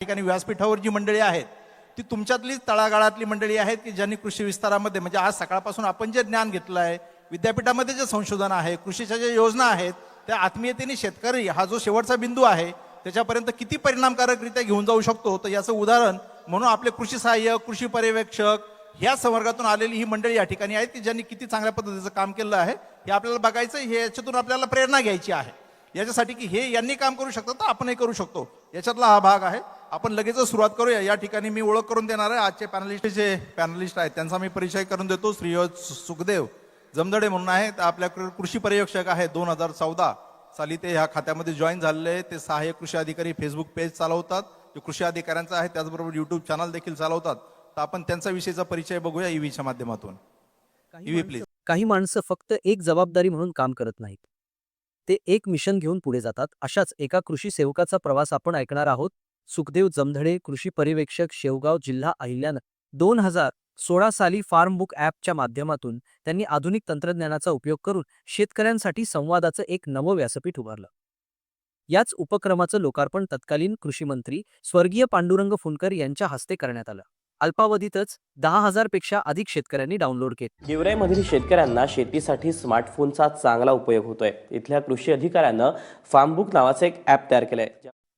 ठिकाणी व्यासपीठावर जी मंडळी आहेत ती तुमच्यातलीच तळागाळातली मंडळी आहेत की ज्यांनी कृषी विस्तारामध्ये म्हणजे आज सकाळपासून आपण जे ज्ञान घेतलं आहे विद्यापीठामध्ये जे संशोधन आहे कृषीच्या ज्या योजना आहेत त्या आत्मीयतेने शेतकरी हा जो शेवटचा बिंदू आहे त्याच्यापर्यंत किती परिणामकारकरित्या घेऊन जाऊ शकतो? तर याचं उदाहरण म्हणून आपले कृषी सहाय्यक कृषी पर्यवेक्षक ह्या संवर्गातून आलेली ही मंडळी या ठिकाणी आहेत की ज्यांनी किती चांगल्या पद्धतीचं काम केलं आहे हे आपल्याला बघायचं हे याच्यातून आपल्याला प्रेरणा घ्यायची आहे. याच्यासाठी की हे यांनी काम करू शकतात तर आपणही करू शकतो. याच्यातला हा भाग आहे. आपण लगेचच सुरुवात करूया. या ठिकाणी मी ओळख करून देणार आहे. आजचे पॅनलिस्ट जे पॅनलिस्ट आहेत त्यांचा मी परिचय करून देतो. श्रीयोज सुखदेव जमदडे म्हणून आहेत. आपल्याकडे कृषी पर्यवेक्षक आहेत दोन हजार चौदा साली. ते ह्या खात्यामध्ये जॉईन झालेले आहेत. ते सहाय्यक कृषी अधिकारी फेसबुक पेज चालवतात. जे कृषी अधिकाऱ्यांचा आहे त्याचबरोबर युट्यूब चॅनल देखील चालवतात. तर आपण त्यांचा विषयीचा परिचय बघूया ईव्हीच्या माध्यमातून. काही EV, माणसं- please. काही माणसं फक्त एक जबाबदारी म्हणून काम करत नाहीत. ते एक मिशन घेऊन पुढे जातात. अशाच एका कृषी सेवकाचा प्रवास आपण ऐकणार आहोत. सुखदेव जमधडे कृषी पर्यवेक्षक शेवगाव जिल्हा अहिल्यानं दोन हजार सोळा साली फार्म बुक ॲपच्या माध्यमातून त्यांनी आधुनिक तंत्रज्ञानाचा उपयोग करून शेतकऱ्यांसाठी संवादाचं एक नवं व्यासपीठ उभारलं. याच उपक्रमाचं लोकार्पण तत्कालीन कृषीमंत्री स्वर्गीय पांडुरंग फुंडकर यांच्या हस्ते करण्यात आलं. अल्पावधीतच दहा हजारपेक्षा अधिक शेतकऱ्यांनी डाउनलोड केले. गेवराईमधील शेतकऱ्यांना शेतीसाठी स्मार्टफोनचा चांगला उपयोग होतोय. इथल्या कृषी अधिकाऱ्यानं फार्मबुक नावाचं एक ॲप तयार केलंय.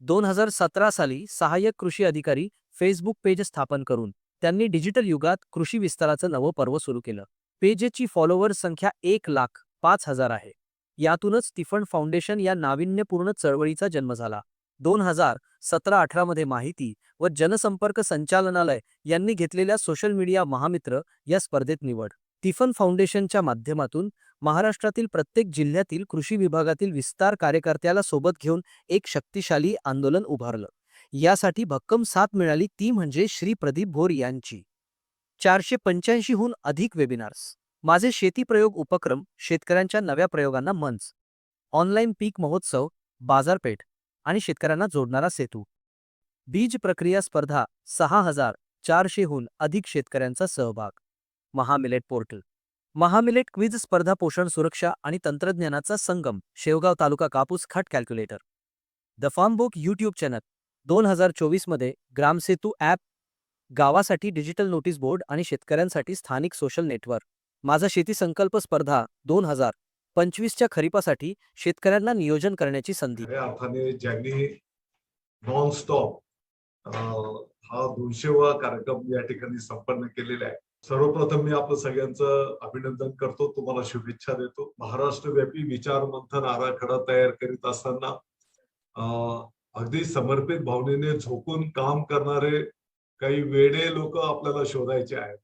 दोन हजार सतरा साली सहाय्यक कृषी अधिकारी फेसबुक पेज स्थापन करून त्यांनी डिजिटल युगात कृषी विस्ताराचं नवं पर्व सुरू केलं. पेजेची फॉलोअर संख्या एक लाख पाच हजार आहे. यातूनच स्टीफन फाउंडेशन या नाविन्यपूर्ण चळवळीचा जन्म झाला. दोन हजार सतरा अठरा मध्ये माहिती व जनसंपर्क संचालनालय यांनी घेतलेल्या सोशल मीडिया महामित्र या स्पर्धेत निवड. तिफन फाउंडेशनच्या माध्यमातून महाराष्ट्रातील प्रत्येक जिल्ह्यातील कृषी विभागातील विस्तार कार्यकर्त्याला सोबत घेऊन एक शक्तिशाली आंदोलन उभारलं. यासाठी भक्कम साथ मिळाली ती म्हणजे श्री प्रदीप भोर यांची. चारशे पंच्याऐंशीहून अधिक वेबिनार्स माझे शेती प्रयोग उपक्रम शेतकऱ्यांच्या नव्या प्रयोगांना मंच. ऑनलाईन पीक महोत्सव बाजारपेठ आणि शेतकऱ्यांना जोडणारा सेतू. बीज प्रक्रिया स्पर्धा सहा हजार चारशेहून अधिक शेतकऱ्यांचा सहभाग. महामिलेट पोर्टल. महामिलेट क्विज स्पर्धा पोषण सुरक्षा आणि तंत्रज्ञानाचा संगम शेवगाव तालुका कापूस खाट calculator the farm book YouTube channel दोन हजार चोवीसमध्ये ग्रामसेतू ॲप गावासाठी डिजिटल नोटीस बोर्ड आणि शेतकऱ्यांसाठी स्थानिक सोशल नेटवर्क माझा शेती संकल्प स्पर्धा दोन हजार पंचवीसच्या खरीपासाठी शेतकऱ्यांना नियोजन करण्याची संधी. ज्यांनी नॉन स्टॉप हा दोनशेवा कार्यक्रम या ठिकाणी संपन्न केलेला आहे सर्वप्रथम मी आपलं सगळ्यांचं अभिनंदन करतो तुम्हाला शुभेच्छा देतो. महाराष्ट्रव्यापी विचार मंथन आराखडा तयार करीत असताना अगदी समर्पित भावनेने झोकून काम करणारे काही वेडे लोक आपल्याला शोधायचे आहेत.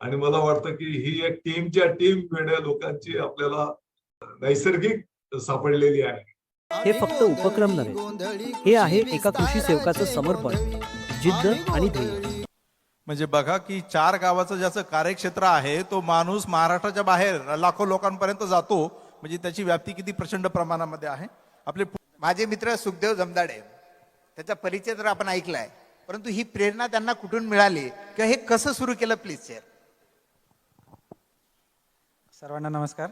आणि मला वाटतं की ही एक टीमच्या टीम वेड्या लोकांची आपल्याला नैसर्गिक सापडलेली आहे. हे फक्त उपक्रम नव्हे हे आहे एका कृषी सेवकाचं समर्पण जिद्द आणि ध्येय. म्हणजे बघा की चार गावाचं ज्याचं कार्यक्षेत्र आहे तो माणूस महाराष्ट्राच्या बाहेर लाखो लोकांपर्यंत जातो. म्हणजे त्याची व्याप्ती किती प्रचंड प्रमाणामध्ये आहे? आपले माझे मित्र सुखदेव जमदाडे त्याचा परिचय तर आपण ऐकलाय परंतु ही प्रेरणा त्यांना कुठून मिळाली? किंवा हे कसं सुरू केलं प्लीज सर सर्वांना नमस्कार.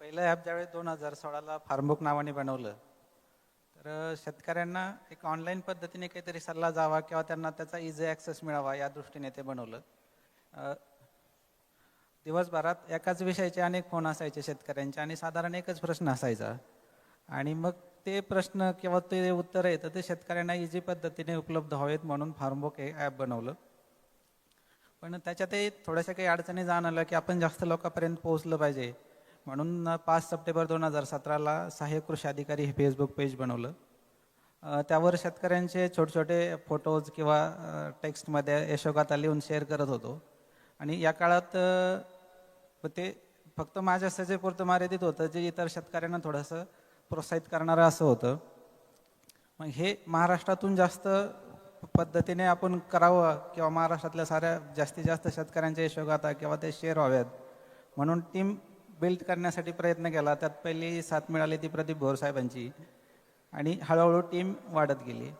पहिलं ॲप ज्यावेळेस दोन हजार सोळाला फार्मबुक नावाने बनवलं तर शेतकऱ्यांना एक ऑनलाईन पद्धतीने काहीतरी सल्ला जावा किंवा त्यांना त्याचा इझी ॲक्सेस मिळावा या दृष्टीने ते बनवलं. दिवसभरात एकाच विषयाचे अनेक फोन असायचे शेतकऱ्यांचे आणि साधारण एकच प्रश्न असायचा. आणि मग ते प्रश्न किंवा ते उत्तर आहे तर ते शेतकऱ्यांना इझी पद्धतीने उपलब्ध व्हावेत म्हणून फार्मबुक हे ॲप बनवलं. पण त्याच्यातही थोड्याशा काही अडचणी जाणवल्या की आपण जास्त लोकांपर्यंत पोहोचलं पाहिजे. म्हणून पाच सप्टेंबर दोन हजार सतराला सहाय्यक कृषी अधिकारी हे फेसबुक पेज बनवलं. त्यावर शेतकऱ्यांचे छोटे छोटे फोटोज किंवा टेक्स्टमध्ये यशोगाथा लिहून शेअर करत होतो. आणि या काळात ते फक्त माझ्या सजेपुरतं मर्यादित होतं जे इतर शेतकऱ्यांना थोडंसं प्रोत्साहित करणारं असं होतं. मग हे महाराष्ट्रातून जास्त पद्धतीने आपण करावं किंवा महाराष्ट्रातल्या साऱ्या जास्तीत जास्त शेतकऱ्यांच्या यशोगाथा किंवा ते शेअर व्हाव्यात म्हणून टीम बिल्ड करण्यासाठी प्रयत्न केला. त्यात पहिली साथ मिळाली ती प्रदीप भोर साहेबांची. आणि हळूहळू टीम वाढत गेली.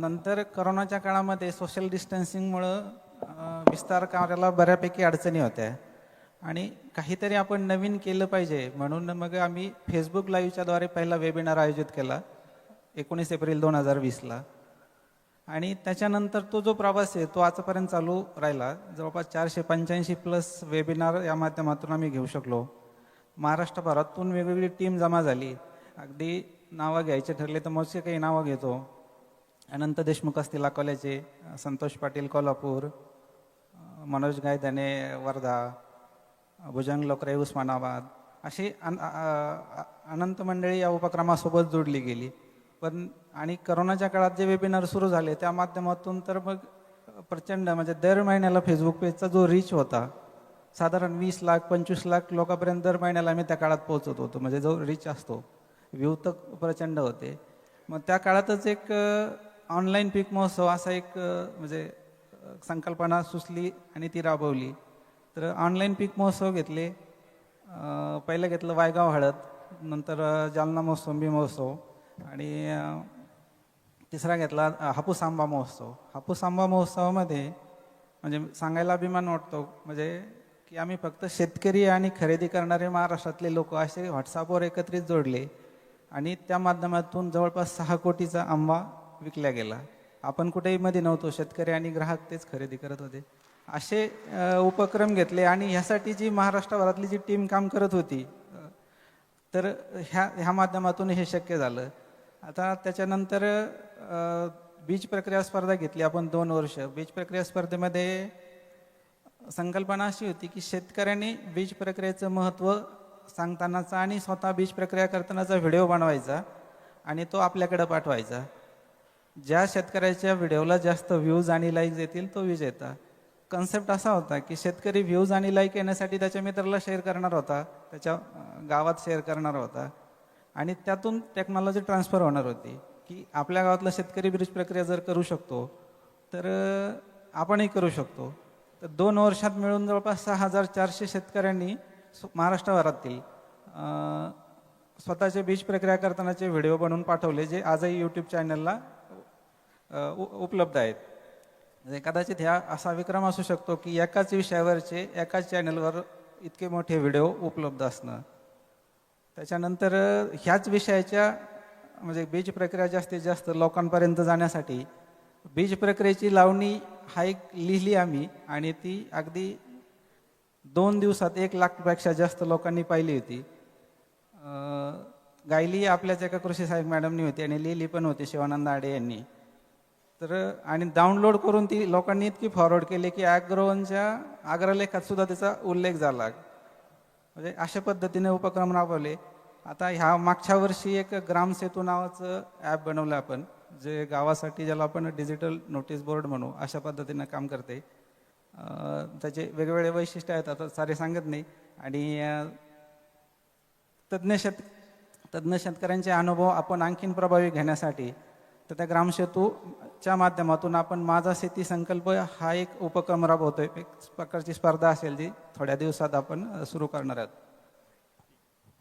नंतर करोनाच्या काळामध्ये सोशल डिस्टन्सिंगमुळं विस्तार कार्याला बऱ्यापैकी अडचणी होत्या. आणि काहीतरी आपण नवीन केलं पाहिजे. म्हणून मग आम्ही फेसबुक लाईव्हच्याद्वारे पहिला वेबिनार आयोजित केला. एकोणीस एप्रिल दोन हजार वीसला. आणि त्याच्यानंतर तो जो प्रवास आहे तो आजपर्यंत चालू राहिला. जवळपास चारशे पंच्याऐंशी प्लस वेबिनार या माध्यमातून आम्ही घेऊ शकलो. महाराष्ट्रभरातून वेगवेगळी टीम जमा झाली. अगदी नावं घ्यायचे ठरले तर मोजके काही नावं घेतो. अनंत देशमुख असतील अकोल्याचे संतोष पाटील कोल्हापूर मनोज गायदाने वर्धा भुजंग लोकरे उस्मानाबाद अशी अन- अनंत मंडळी या उपक्रमासोबत जोडली गेली. पण आणि करोनाच्या काळात जे वेबिनार सुरू झाले त्या माध्यमातून तर मग प्रचंड म्हणजे दर महिन्याला फेसबुक पेजचा जो रीच होता साधारण वीस लाख पंचवीस लाख लोकांपर्यंत दर महिन्याला आम्ही त्या काळात पोहोचत होतो. म्हणजे जो रीच असतो व्ह्यू तर प्रचंड होते. मग त्या काळातच एक ऑनलाईन पीक महोत्सव असा एक म्हणजे संकल्पना सुचली आणि ती राबवली. तर ऑनलाईन पीक महोत्सव घेतले. पहिलं घेतलं वायगाव हळद नंतर जालना मोसंबी महोत्सव. आणि तिसरा घेतला हापूस आंबा महोत्सव. हापूस आंबा महोत्सवामध्ये म्हणजे सांगायला अभिमान वाटतो म्हणजे की आम्ही फक्त शेतकरी आणि खरेदी करणारे महाराष्ट्रातले लोक असे व्हॉट्सअपवर एकत्रित जोडले आणि त्या माध्यमातून जवळपास सहा कोटीचा आंबा विकला गेला. आपण कुठेही मध्ये नव्हतो शेतकरी आणि ग्राहक तेच खरेदी करत होते. असे उपक्रम घेतले आणि ह्यासाठी जी महाराष्ट्रभरातली जी टीम काम करत होती तर ह्या ह्या माध्यमातून हे शक्य झालं. आता त्याच्यानंतर बीज प्रक्रिया स्पर्धा घेतली आपण दोन वर्ष. बीज प्रक्रिया स्पर्धेमध्ये संकल्पना अशी होती की शेतकऱ्यांनी बीज प्रक्रियेचं महत्त्व सांगतानाचा आणि स्वतः बीज प्रक्रिया करतानाचा व्हिडिओ बनवायचा आणि तो आपल्याकडे पाठवायचा. ज्या शेतकऱ्याच्या व्हिडिओला जास्त व्ह्यूज आणि लाईक येतील तो विजेता कन्सेप्ट असा होता की शेतकरी व्ह्यूज आणि लाईक येण्यासाठी त्याच्या मित्राला शेअर करणार होता त्याच्या गावात शेअर करणार होता. आणि त्यातून टेक्नॉलॉजी ट्रान्सफर होणार होती. की आपल्या गावातला शेतकरी ब्रिज प्रक्रिया जर करू शकतो तर आपणही करू शकतो. तर दोन वर्षात मिळून जवळपास सहा हजार चारशे शेतकऱ्यांनी सु- महाराष्ट्रभरातील स्वतःचे बीज प्रक्रिया करतानाचे व्हिडिओ बनवून पाठवले जे आजही यूट्यूब चॅनलला उ- उपलब्ध आहेत. म्हणजे कदाचित ह्या असा विक्रम असू शकतो की एकाच विषयावरचे एकाच चॅनलवर इतके मोठे व्हिडिओ उपलब्ध असणं. त्याच्यानंतर ह्याच विषयाच्या म्हणजे बीज प्रक्रिया जास्तीत जास्त लोकांपर्यंत जाण्यासाठी बीज प्रक्रियेची लावणी हा एक लिहिली आम्ही आणि ती अगदी दोन दिवसात एक लाखपेक्षा जास्त लोकांनी पाहिली होती. गायली आपल्याच एका कृषी साहेब मॅडमनी होती आणि लिहिली पण होती शिवानंद आडे यांनी. तर आणि डाउनलोड करून ती लोकांनी इतकी फॉरवर्ड केली की ॲग्रोवनच्या आग्रलेखात सुद्धा त्याचा उल्लेख झाला. म्हणजे अशा पद्धतीने उपक्रम राबवले. आता ह्या मागच्या वर्षी एक ग्रामसेतू नावाचं ॲप बनवलं आपण जे गावासाठी ज्याला आपण डिजिटल नोटीस बोर्ड म्हणू अशा पद्धतीनं काम करते. त्याचे वेगवेगळे वैशिष्ट्य आहेत आता सारे सांगत नाही. आणि तज्ज्ञ शेत तज्ज्ञ शेतकऱ्यांचे अनुभव आपण आणखीन प्रभावी घेण्यासाठी तर त्या ग्रामसेतू च्या माध्यमातून आपण माझा शेती संकल्प हा एक उपक्रम राबवतोय. एक प्रकारची स्पर्धा असेल जी थोड्या दिवसात आपण सुरू करणार आहोत.